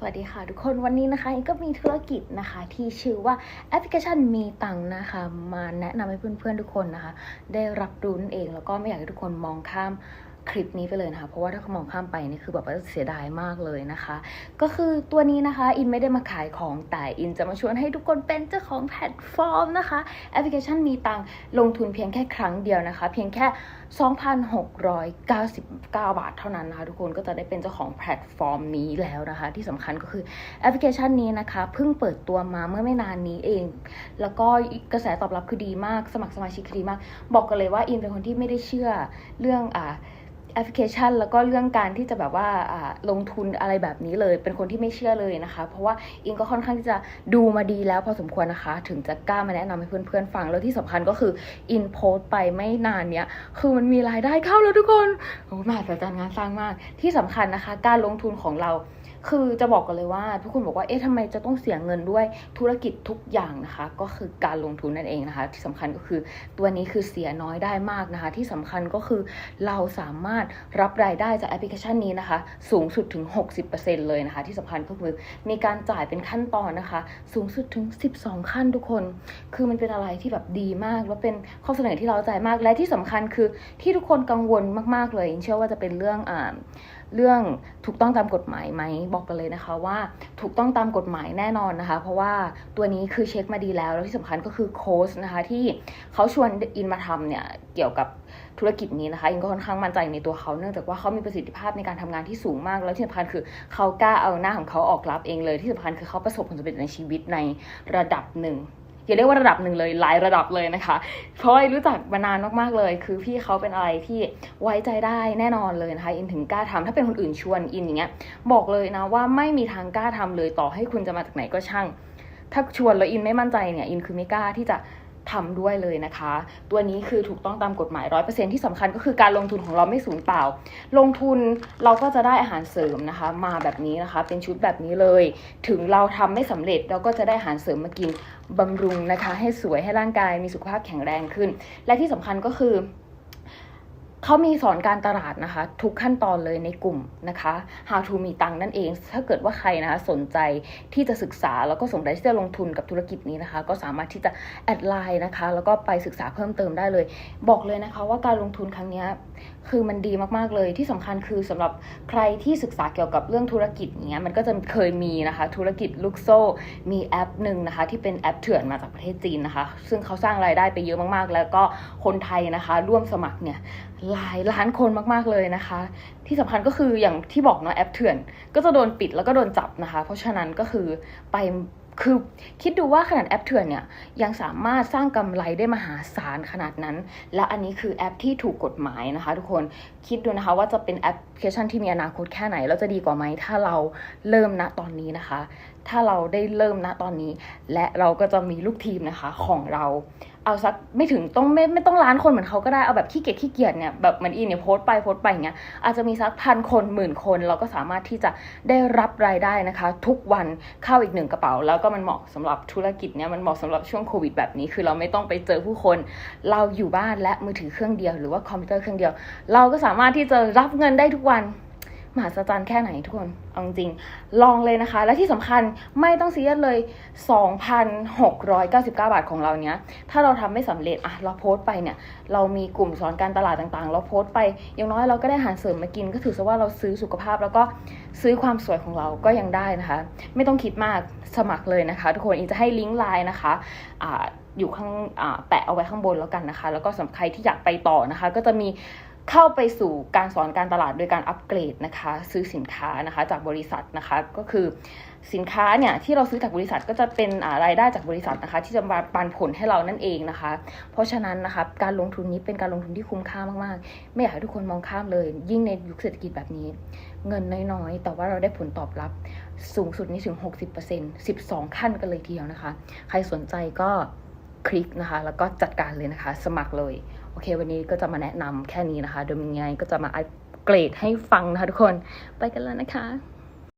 สวัสดีค่ะทุกคนวันนี้นะคะก็มีธุรกิจนะคะที่ชื่อว่าแอปพลิเคชันมีตังค์นะคะมาแนะนำให้เพื่อนๆทุกคนนะคะ ได้รับรู้นั่นเองแล้วก็ไม่อยากให้ทุกคนมองข้าม คลิปนี้ไปเลยนะคะ เพราะว่าถ้าเขามองข้ามไปนี่คือแบบว่าเสียดายมากเลยนะคะ ก็คือตัวนี้นะคะ อินไม่ได้มาขายของแต่อินจะมาชวนให้ทุกคนเป็นเจ้าของแพลตฟอร์มนะคะแอปพลิเคชันมีตังค์ลงทุนเพียงแค่ครั้งเดียวนะคะ เพียงแค่ 2,699 บาทเท่านั้นนะคะ ทุกคนก็จะได้เป็นเจ้าของแพลตฟอร์มนี้แล้วนะคะ ที่สำคัญก็คือแอปพลิเคชันนี้นะคะเพิ่งเปิดตัวมาเมื่อไม่นานนี้เอง แล้วก็กระแสตอบรับคือดีมากสมัครสมาชิกคือดีมาก บอกกันเลยว่าอินเป็นคนที่ไม่ได้เชื่อเรื่องอ่า แอปพลิเคชัน แล้วก็เรื่องการที่จะแบบว่าลงทุนอะไรแบบนี้เลย เป็นคนที่ไม่เชื่อเลยนะคะ เพราะว่าอิงก็ค่อนข้างที่จะดูมาดีแล้วพอสมควรนะคะ ถึงจะกล้ามาแนะนำให้เพื่อนๆฟัง แล้วที่สำคัญก็คืออินโพสไปไม่นานเนี้ยคือมันมีรายได้เข้าแล้วทุกคนโอ้มาแต่จานงานสร้างมาก ที่สำคัญนะคะ การลงทุนของเรา คือจะบอกกันเลยว่า ทุกคนบอกว่าเอ๊ะทำไมจะต้องเสียเงินด้วยธุรกิจทุกอย่างนะคะ ก็คือการลงทุนนั่นเองนะคะ ที่สำคัญก็คือตัวนี้คือเสียน้อยได้มากนะคะ ที่สำคัญก็คือเราสามารถรับรายได้จากแอปพลิเคชันนี้นะคะ สูงสุดถึง 60%เลยนะคะ ที่สำคัญก็คือมีการจ่ายเป็นขั้นตอนนะคะ สูงสุดถึง 12 ขั้นทุกคน คือมันเป็นอะไรที่แบบดีมากแล้วเป็นข้อเสนอที่เราใจมากและที่สำคัญคือที่ทุกคนกังวลมาก ๆเลยเชื่อว่าจะเป็นเรื่องอ่า เรื่องถูกต้องตามกฎหมายไหมบอกกันเลยนะคะว่าถูกต้องตามกฎหมายแน่นอนนะคะ เพราะว่าตัวนี้คือเช็คมาดีแล้วแล้วที่สำคัญก็คือโค้ชนะคะที่เขาชวนอินมาทำเนี่ยเกี่ยวกับธุรกิจนี้นะคะอินก็ค่อนข้างมั่นใจในตัวเขาเนื่องจากว่าเขามีประสิทธิภาพในการทำงานที่สูงมาก แล้วที่สำคัญคือเขากล้าเอาหน้าของเขาออกรับเองเลยที่สำคัญคือเขาประสบผลสำเร็จในชีวิตในระดับหนึ่ง อย่าเรียกว่าระดับหนึ่งเลยหลายระดับเลยนะคะ เพราะรู้จักมานานมากๆเลย คือพี่เขาเป็นอะไรที่ไว้ใจได้แน่นอนเลยนะคะอินถึงกล้าทำถ้าเป็นคนอื่นชวนอินอย่างเงี้ยบอกเลยนะว่าไม่มีทางกล้าทำเลยต่อให้คุณจะมาจากไหนก็ช่าง ถ้าชวนแล้วอินไม่มั่นใจเนี่ยอินคือไม่กล้าที่จะ ทำด้วยเลยนะคะ ตัวนี้คือถูกต้องตามกฎหมายร้อยเปอร์เซ็นที่สำคัญก็คือการลงทุนของเราไม่สูญเปล่า ลงทุนเราก็จะได้อาหารเสริมนะคะ มาแบบนี้นะคะ เป็นชุดแบบนี้เลย ถึงเราทำไม่สำเร็จเราก็จะได้อาหารเสริมมากินบำรุงนะคะ ให้สวยให้ร่างกายมีสุขภาพแข็งแรงขึ้น และที่สำคัญก็คือ เขามีสอนการตลาดนะคะ ทุกขั้นตอนเลยในกลุ่มนะคะ How to มีตังนั่นเอง ถ้าเกิดว่าใครนะคะสนใจที่จะศึกษาแล้วก็สนใจที่จะลงทุนกับธุรกิจนี้นะคะ ก็สามารถที่จะแอดไลน์นะคะ แล้วก็ไปศึกษาเพิ่มเติมได้เลย บอกเลยนะคะว่าการลงทุนครั้งนี้คือมันดีมากๆเลยที่สำคัญคือสำหรับใครที่ศึกษาเกี่ยวกับเรื่องธุรกิจเนี้ยมันก็จะเคยมีนะคะ ธุรกิจลูกโซ่ มีแอปหนึ่งนะคะ ที่เป็นแอปเถื่อนมาจากประเทศจีนนะคะ ซึ่งเขาสร้างรายได้ไปเยอะมากๆ แล้วก็คนไทยนะคะ ร่วมสมัครเนี่ยหลายล้านคนมากๆเลยนะคะ ที่สำคัญก็คืออย่างที่บอกเนาะแอปเถื่อน ก็จะโดนปิดแล้วก็โดนจับนะคะ เพราะฉะนั้นก็คือไปคือคิดดูว่าขนาดแอปเถื่อนเนี่ยยังสามารถสร้างกำไรได้มหาศาลขนาดนั้น และอันนี้คือแอปที่ถูกกฎหมายนะคะ ทุกคนคิดดูนะคะว่าจะเป็นแอปพลิเคชันที่มีอนาคตแค่ไหน แล้วจะดีกว่าไหมถ้าเราเริ่มณตอนนี้นะคะ ถ้าเราได้เริ่มณตอนนี้ และเราก็จะมีลูกทีมนะคะของเราเอาสักไม่ถึงต้องไม่ไม่ต้องล้านคนเหมือนเขาก็ได้เอาแบบขี้เกียจขี้เกียจเนี่ยแบบเหมือนอีเนี่ยโพสต์ไปโพสต์ไปอย่างเงี้ยอาจจะมีสักพันคนหมื่นคน เราก็สามารถที่จะได้รับรายได้นะคะ ทุกวันเข้าอีกหนึ่งกระเป๋า แล้วก็มันเหมาะสำหรับธุรกิจเนี่ยมันเหมาะสำหรับช่วงโควิดแบบนี้ คือเราไม่ต้องไปเจอผู้คน เราอยู่บ้านและมือถือเครื่องเดียว หรือว่าคอมพิวเตอร์เครื่องเดียว เราก็สามารถที่จะรับเงินได้ทุกวัน มหัศจรรย์แค่ไหนทุกคนเอาจริง ลองเลยนะคะ และที่สำคัญไม่ต้องซีเรียสเลย 2,699 บาทของเราเนี้ย ถ้าเราทำไม่สำเร็จอะเราโพสต์ไปเนี่ย เรามีกลุ่มสอนการตลาดต่างๆ เราโพสต์ไป อย่างน้อยเราก็ได้อาหารเสริมมากิน ก็ถือซะว่าเราซื้อสุขภาพแล้วก็ซื้อความสวยของเราก็ยังได้นะคะ ไม่ต้องคิดมากสมัครเลยนะคะ ทุกคนอินจะให้ลิงก์ไลน์นะคะอ่าอยู่ข้างแปะเอาไว้ข้างบนแล้วกันนะคะ แล้วก็สำหรับใครที่อยากไปต่อนะคะ ก็จะมี เข้าไปสู่การสอนการตลาดโดยการอัปเกรดนะคะ ซื้อสินค้านะคะจากบริษัทนะคะ ก็คือสินค้าเนี่ยที่เราซื้อจากบริษัทก็จะเป็นอ่ารายได้จากบริษัทนะคะ ที่จะมาปันผลให้เรานั่นเองนะคะ เพราะฉะนั้นนะคะการลงทุนนี้เป็นการลงทุนที่คุ้มค่ามากๆ ไม่อยากให้ทุกคนมองข้ามเลย ยิ่งในยุคเศรษฐกิจแบบนี้ เงินน้อยๆ แต่ว่าเราได้ผลตอบรับสูงสุดนี่ถึง 60% 12 ขั้นกันเลยทีเดียวนะคะ ใครสนใจก็คลิกนะคะ แล้วก็จัดการเลยนะคะ สมัครเลย โอเค วันนี้ก็จะมาแนะนำแค่นี้นะคะโดยมีไงก็จะมาอัปเกรดให้ฟังนะคะทุกคนไปกันแล้วนะคะ